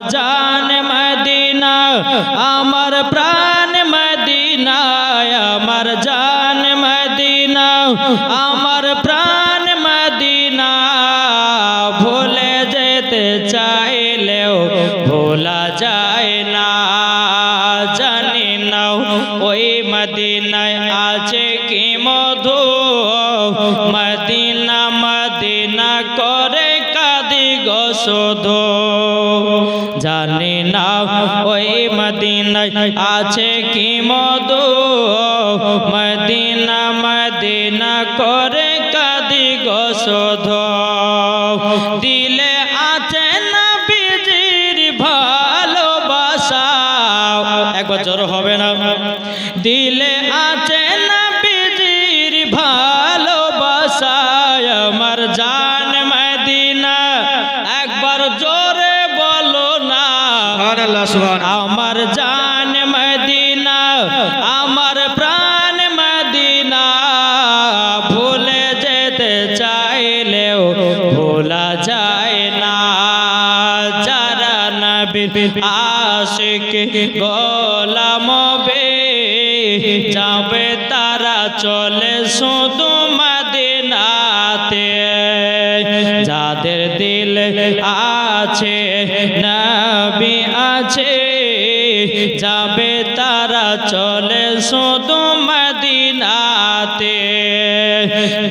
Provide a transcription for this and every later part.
জান মদিনা, আমার প্রাণ মদিনা আমার জান মদিনা, আমার প্রাণ মদিনা। ভুলে যেতে চাইলেও ভোলা যায় না। জানি না ওই মদিনায় আছে কি মধু। মদিনা মদিনা করে কাদি গো গোসধ জানি না ওই মদিনায় আছে কি মধু? মদিনা মদিনা করে কাদি গোসধ দিলে আছে না বিজির ভালোবাসা। একবার জোর হবে না। দিলে আছে না আমার জান মদিনা, আমার প্রাণ মদিনা, ভুলে যেতে চাইলেও ভোলা যায় না। যারা নবীর আশিক, গোলাম বে যাবে তারা চলে শুধু মদিনাতে। যাদের দিল আছে নবী আছে যাবে তারা চলে শুধু মদিনাতে।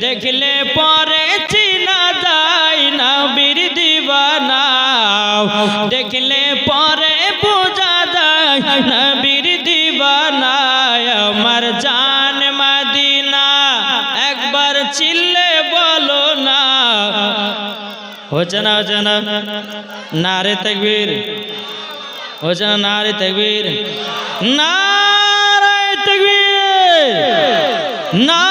দেখলে পরে চিনা যায় নবীর দিবানা। দেখলে পরে বোঝা যায় নবীর দিবানা, আমার জান মদিনা। একবার চিল্লে বলো না। হচ্ছে না হচ্ছে না। নারে তকবীর। হচ্ছে না নারে তকবীর নারে তকবীর না